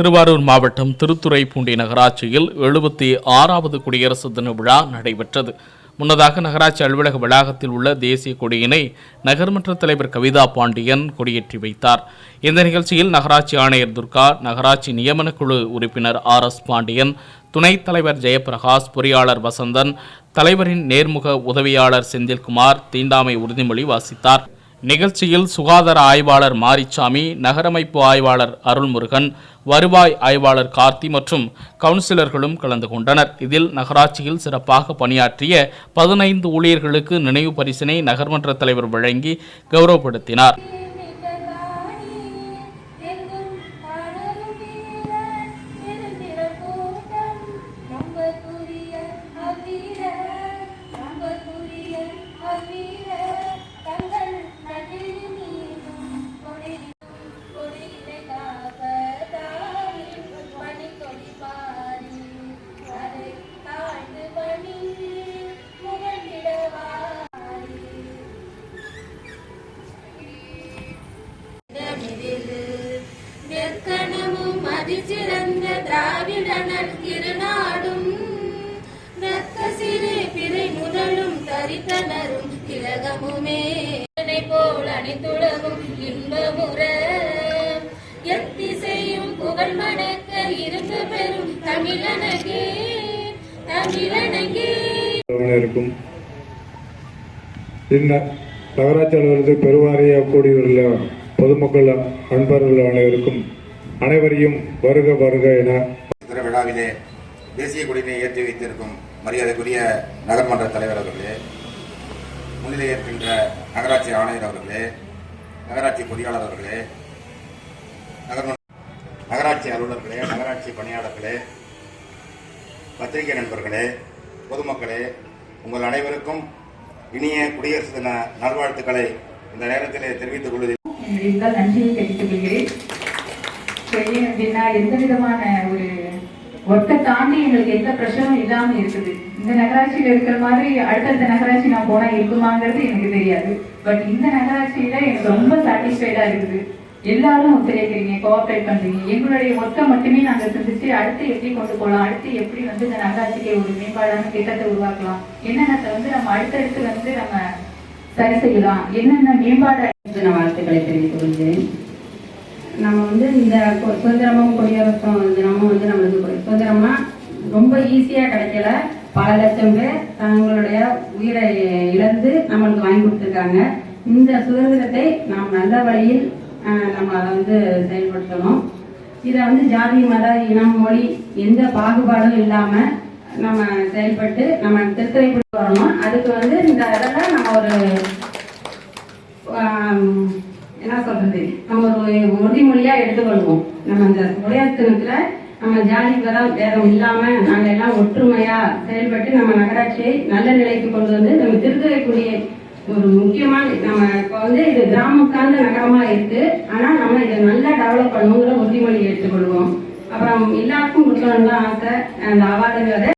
திருவாரூர் மாவட்டம் திருத்துறைப்பூண்டி நகராட்சியில் எழுபத்தி ஆறாவது குடியரசு தின விழா நடைபெற்றது. முன்னதாக நகராட்சி அலுவலக வளாகத்தில் உள்ள தேசிய கொடியினை நகர்மன்ற தலைவர் கவிதா பாண்டியன் கொடியேற்றி வைத்தார். இந்த நிகழ்ச்சியில் நகராட்சி ஆணையர் துர்கா நகராட்சி நியமனக்குழு உறுப்பினர் ஆர் எஸ் பாண்டியன் துணைத் தலைவர் ஜெயபிரகாஷ் பொறியாளர் வசந்தன் தலைவரின் நேர்முக உதவியாளர் செந்தில்குமார் தீண்டாமை உறுதிமொழி வாசித்தார். நிகழ்ச்சியில் சுகாதார ஆய்வாளர் மாரிச்சாமி நகரமைப்பு ஆய்வாளர் அருள்முருகன் வருவாய் ஆய்வாளர் கார்த்தி மற்றும் கவுன்சிலர்களும் கலந்து கொண்டனர். இதில் நகராட்சியில் சிறப்பாக பணியாற்றிய பதினைந்து ஊழியர்களுக்கு நினைவு பரிசினை நகர்மன்ற தலைவர் வழங்கி கௌரவப்படுத்தினார். அதிசிறந்த திராவிடனர் திருநாடும் வெக்க சிறு பிறை முதலும் தரித்தனரும் திலகமுமே. போல் அனைத்துலகும் இன்பமுற எத்திசையும் புகழ் மணக்க இருந்து பெறும் தமிழனகே தமிழனகே. இருக்கும் இந்த நகராட்சி அலுவலகத்தில் பெருவாரிய கூடியுள்ள பொதுமக்கள் அன்பர்கள் அனைவருக்கும் அனைவரையும் வருக வருக என விழாவிலே தேசிய கொடியினை ஏற்றி வைத்திருக்கும் மரியாதைக்குரிய நகர்மன்ற தலைவர் அவர்களே முன்னிலை ஏற்கின்ற நகராட்சி ஆணையர் அவர்களே நகராட்சி பொறியாளர் அவர்களே நகர்மன்ற நகராட்சி அலுவலர்களே நகராட்சி பணியாளர்களே பத்திரிகை நண்பர்களே பொதுமக்களே உங்கள் அனைவருக்கும் இனிய குடியரசு தின நல்வாழ்த்துக்களை இந்த நேரத்திலே தெரிவித்துக் கொள்வதில் நன்றியை தெரிவித்துக் கொள்கிறேன். So, அப்படின்னா எந்த விதமான ஒரு ஒர்க்கை தாண்டி எங்களுக்கு எந்த பிரச்சனையும் இல்லாம இருக்குது. இந்த நகராட்சியில இருக்கிற மாதிரி அடுத்தடுத்த நகராட்சி நான் போனா இருக்குமாங்கிறது எனக்கு தெரியாது. பட் இந்த நகராட்சியில எனக்கு ரொம்ப சாட்டிஸ்ஃபைடா இருக்குது. எல்லாரும் ஒத்துழைக்கிறீங்க கோஆப்ரேட் பண்றீங்க. எங்களுடைய ஒர்க்கை மட்டுமே நாங்க சிந்திச்சு அடுத்து எப்படி கொண்டு போகலாம் அடுத்து எப்படி வந்து இந்த நகராட்சிக்கு ஒரு மேம்பாடான திட்டத்தை உருவாக்கலாம் என்னென்னத்தை வந்து நம்ம அடுத்தடுத்து வந்து நம்ம சரி செய்யலாம் என்னென்ன மேம்பாடு நான் வாழ்த்துக்களை தெரிவித்துக் கொள்கிறேன். நம்ம வந்து இந்த சுதந்திரமும் குடியரசும் தினமும் வந்து நம்மளுக்கு சுதந்திரமா ரொம்ப ஈஸியா கிடைக்கல. பல லட்சம் பேர் தங்களுடைய உயிரை இழந்து நம்மளுக்கு வாங்கி கொடுத்துருக்காங்க. இந்த சுதந்திரத்தை நாம் நல்ல வழியில் நம்ம அதை வந்து செயல்படுத்தணும். இதை வந்து ஜாதி மத இனம் மொழி எந்த பாகுபாடும் இல்லாம நம்ம செயல்பட்டு நம்ம திருத்துறைப்படி வரணும். அதுக்கு வந்து இந்த இதெல்லாம் நம்ம ஒரு என்ன சொல்றது? நம்ம ஒரு உறுதிமொழியா எடுத்துக்கொள்வோம். நம்ம இந்த உடையத்தினத்துல நம்ம ஜாதி வரம் வேதம் இல்லாம நாங்க எல்லாம் ஒற்றுமையா செயல்பட்டு நம்ம நகராட்சியை நல்ல நிலைக்கு கொண்டு வந்து நம்ம திருத்துறைக்குடிய ஒரு முக்கியமான நம்ம இப்ப வந்து இது கிராமம் சார்ந்த நகரமா இருக்கு. ஆனா நம்ம இதை நல்லா டெவலப் பண்ணுங்கிற உறுதிமொழி எடுத்துக்கொள்வோம். அப்புறம் எல்லாருக்கும் கொடுக்கணும்னு தான் ஆசை. அந்த அவார்டுங்கிறத